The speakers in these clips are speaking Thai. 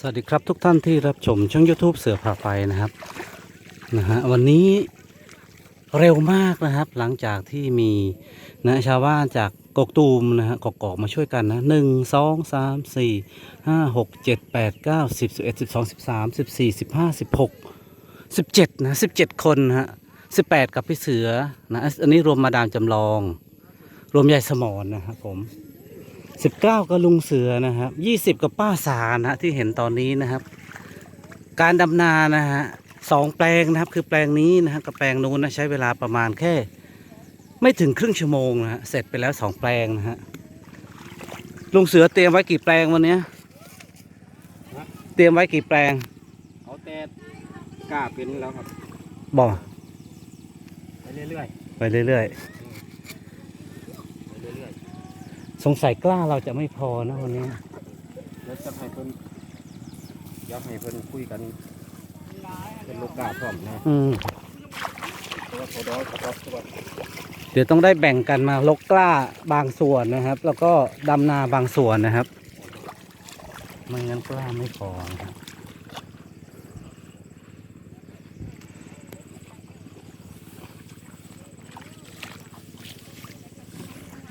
สวัสดีครับทุกท่านที่รับชมช่อง YouTube เสือผ่าไปนะครับนะฮะวันนี้เร็วมากนะครับ หลังจากที่มีนะชาวบ้านจากกกตูมนะฮะกกอกมาช่วยกันนะหนึ่งสองสามสี่ห้าหกเจ็ดแปดเก้าสิบสิบเอ็ดสิบสองสิบสามสิบสี่สิบห้าสิบหกสิบเจ็ดนะสิบเจ็ดคนนะฮะสิบแปดกับพี่เสือนะอันนี้รวมมาดามจำลอง รวมยายสมอนนะครับผม สิบเก้าก็ลุงเสือนะครับยี่สิบกับป้าสานะฮะที่เห็นตอนนี้นะครับ การดำนานะฮะสองแปลงนะครับคือแปลงนี้นะฮะกับแปลงนู้นนะใช้เวลาประมาณแค่ ไม่ถึงครึ่งชั่วโมงนะฮะเสร็จไปแล้วสองแปลงนะฮะลุงเสือเตรียมไว้กี่แปลงวันเนี้ยเตรียมไว้กี่แปลงเอาแต่กล้าเป็นแล้วครับบอกไปเรื่อยไปเรื่อยๆไปเรื่อย ๆ สงสัยกล้าเราจะไม่พอนะวันนี้ๆแล้วจะให้เพิ่นอยากให้เพิ่นคุยกัน เป็นลูกกล้าพร้อมนะอืมเพราะว่าเขาดอยเขาดอยเขาดอยเดี๋ยวต้องได้แบ่งกันมาลกกล้าบางส่วนนะครับ แล้วก็ดำนาบางส่วนนะครับไม่งั้นกล้าไม่พอนะครับ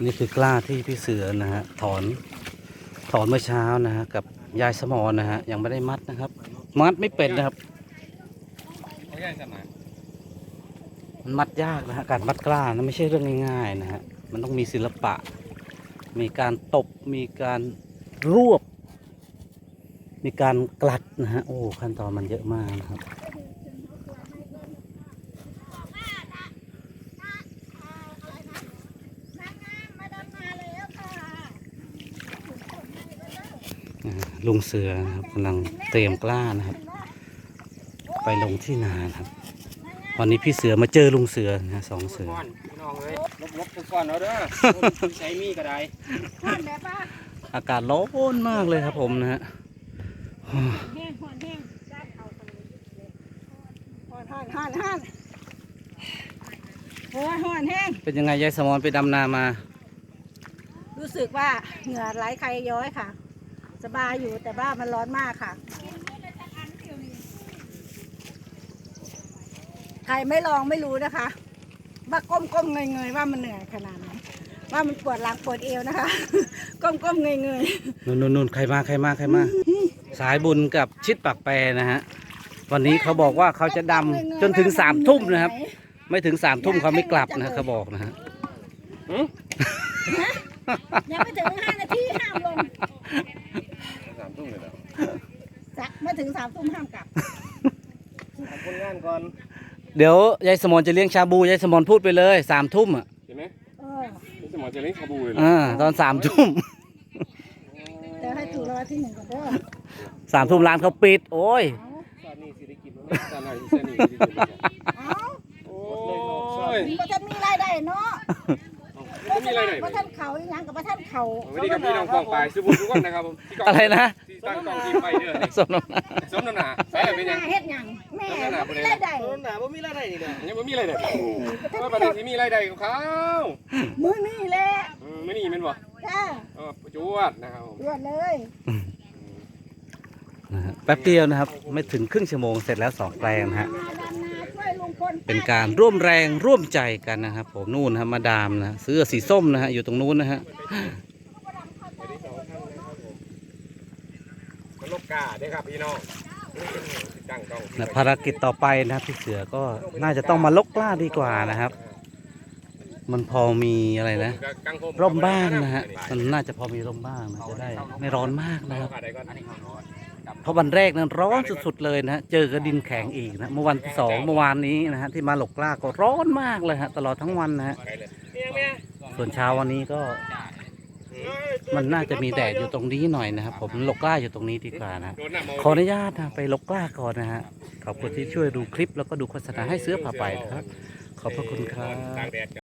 นี่คือกล้าที่พี่เสือนะฮะถอนถอนเมื่อเช้านะฮะกับยายสมอนะฮะยังไม่ได้มัดนะครับ มัดไม่เป็นนะครับมันมัดยากนะฮะการมัดกล้านะไม่ใช่เรื่องง่ายๆนะฮะมันต้องมีศิลปะ มีการตบมีการรวบ มีการกลัดนะฮะโอ้ขั้นตอนมันเยอะมากนะครับ ลุงเสือนะครับกำลังเตรียมกล้านะครับ ไปลงที่นานะครับวันนี้พี่เสือมาเจอลุงเสือนะสองเสือก้อนพี่น้องเอ้ยลบๆไปก่อนเอาเด้อใช้มีก็ได้ห่อนแบบว่าอากาศร้อนมากเลยครับผมนะฮะแห้งห่อนแห้งจ้าเอาไปเลยห่อนห่อนห่อนห่อนโอ้ยห่อนแห้งเป็นยังไงยายสมอนไปดำนามา รู้สึกว่าเหงื่อไหลใครย้อยค่ะ สบายอยู่แต่ว่ามันร้อนมากค่ะ ใครไม่ลองไม่รู้นะคะว่าก้มก้มเงยเงยๆว่ามันเหนื่อยขนาดไหนว่ามันปวดหลังปวดเอวนะคะ ก้มก้มเงยเงยนู่นนู่นนู่นใครมาใครมาใครมา สายบุญกับชิดปากแปรนะฮะวันนี้เขาบอกว่าเขาจะดำจนถึงสามทุ่มนะครับ ไม่ถึงสามทุ่มเขาไม่กลับนะเขาบอกนะฮะยังไม่ถึงห้านาทีห้ามลง สามทุ่มเลยเหรอ สักไม่ ถึงสามทุ่มห้ามกลับทำผลงานก่อนเดี๋ยวยายสมอนจะเลี้ยงชาบูยายสมอนพูดไปเลยสามทุ่มอะเห็นไหมเออนี่สมองจะเล่นคาบูเลยเหรออ่าตอนสามทุ่มแต่ให้ถูกรางวัลที่หนึ่งก่อนเด้อสามทุ่มร้านเขาปิด โอ้ย ตอนนี้สิได้กินแล้วนะตอนไหนสิได้กินสิได้กินเอาโอ้ยเพราะท่านมีรายได้เนาะไม่มีอะไรไหนเพราะท่านเขาอีหยังกับพระท่านเขาสวัสดีครับพี่น้องกองปลายซื้อบุญทุกคนนะครับผมที่กงอะไรนะที่ ตั้งกองทีมไปเด้อสมน้ำหน้าสมน้ำหนาใส่เป็นยัง เฮ็ดหยังแม่บ่มีรายได้หนาบ่มีรายได้นี่เด้อยังบ่มีรายได้ว่าประเด็นที่มีรายได้ของเขามื้อนี้แหละเออไม่นี่แม่นบ่จ้าเออจวดนะครับผม ตรวจเลยนะฮะแป๊บเดียวนะครับ ไม่ถึงครึ่งชั่วโมงเสร็จแล้วสองแปลงนะฮะ มาดำนาช่วยลุงพลเป็นการร่วมแรงร่วมใจกันนะครับผมนู่นนะฮะมาดามนะเสื้อสีส้มนะฮะอยู่ตรงนู้นนะฮะ มันลกกาเด้อครับพี่น้องตั้งกองนะภารกิจต่อไปนะครับพี่เสือก็น่าจะต้องมาลกกล้าดีกว่านะครับ มันพอมีอะไรนะ ร่มบ้างนะฮะมันน่าจะพอมีร่มบ้างนะจะได้ไม่ร้อนมากนะครับเพราะวันแรกนั้นร้อนสุดๆเลยนะฮะเจอกระดินแข็งอีกนะเมื่อวันที่สองเมื่อวานนี้นะฮะที่มาหลกกล้าก็ร้อนมากเลยฮะตลอดทั้งวันนะฮะส่วนเช้าวันนี้ก็ มันน่าจะมีแดดอยู่ตรงนี้หน่อยนะครับ ผมลกล้าอยู่ตรงนี้ดีกว่านะ ขออนุญาตนะไปลกล้าก่อนนะฮะ ขอบคุณที่ช่วยดูคลิปแล้วก็ดูโฆษณาให้เสื้อผ้าไปนะครับ ขอบพระคุณครับ